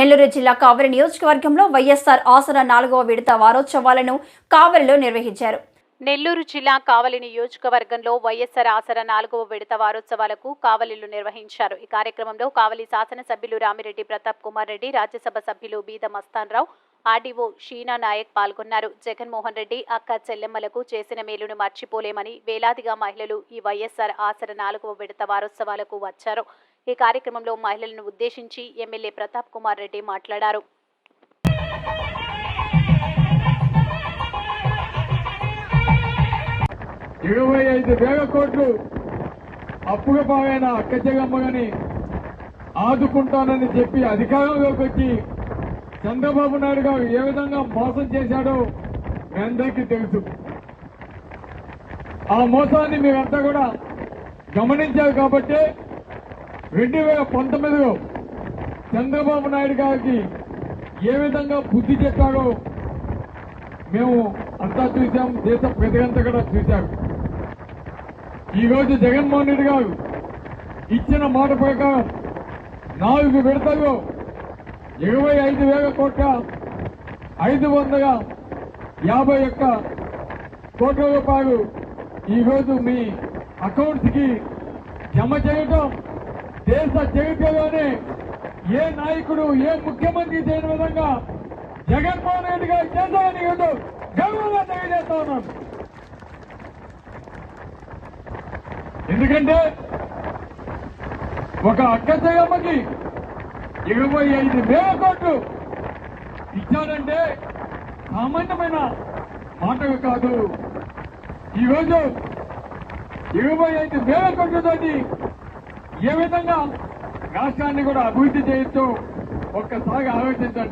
నెల్లూరు జిల్లా కావలి నియోజకవర్గంలో వైఎస్ఆర్ ఆసరా నాలుగవ విడత వారోత్సవాలను కావలిలో నిర్వహించారు. నెల్లూరు జిల్లా కావలి నియోజకవర్గంలో వైఎస్ఆర్ ఆసరా నాలుగవ విడత వారోత్సవాలకు కావలిలు నిర్వహించారు. ఈ కార్యక్రమంలో కావలి శాసనసభ్యులు రామిరెడ్డి ప్రతాప్ కుమార్ రెడ్డి రాజ్యసభ సభ్యులు బీద మస్తాన్ రావు ఆర్డీఓ షీనా నాయక్ పాల్గొన్నారు. జగన్మోహన్ రెడ్డి అక్క చెల్లెమ్మలకు చేసిన మేలును మర్చిపోలేమని వేలాదిగా మహిళలు ఈ వైఎస్ఆర్ ఆసరా నాలుగవ విడత వారోత్సవాలకు వచ్చారు. ఈ కార్యక్రమంలో మహిళలను ఉద్దేశించి ఎమ్మెల్యే ప్రతాప్ కుమార్ రెడ్డి మాట్లాడారు. ఇరవై ఐదు వేల కోట్లు అప్పుగా పావైన అక్క జగమ్మని ఆదుకుంటానని చెప్పి అధికారంలోకి వచ్చి చంద్రబాబు నాయుడు గారు ఏ విధంగా మోసం చేశాడో మీ అందరికీ తెలుసు. ఆ మోసాన్ని మీరంతా కూడా గమనించారు కాబట్టి రెండు వేల పంతొమ్మిదిలో చంద్రబాబు నాయుడు గారికి ఏ విధంగా బుద్ధి చెప్పాడో మేము అంతా చూసాం దేశ ప్రజలంతా కూడా చూశారు. ఈరోజు జగన్మోహన్ రెడ్డి గారు ఇచ్చిన మాట ప్రకారం నాలుగు విడతల్లో ఇరవై ఐదు వేల కోట్ల ఐదు వందల యాభై ఒక్క కోట్ల రూపాయలు ఈరోజు మీ అకౌంట్స్కి జమ చేయడం దేశ చరిత్రలోనే ఏ నాయకుడు ఏ ముఖ్యమంత్రి చేయని విధంగా జగన్మోహన్ రెడ్డి గారు చేశారని ఈరోజు గర్వంగా తెలియజేస్తా ఉన్నాను. ఎందుకంటే ఒక అక్క జగమ్మకి ఇరవై ఐదు వేల కోట్లు ఇచ్చారంటే సామాన్యమైన మాటలు కాదు. ఈరోజు ఇరవై ఐదు వేల కోట్లతోటి ఏ విధంగా రాష్ట్రాన్ని కూడా అభివృద్ధి చేయొచ్చు ఒక్కసారి ఆలోచించండి.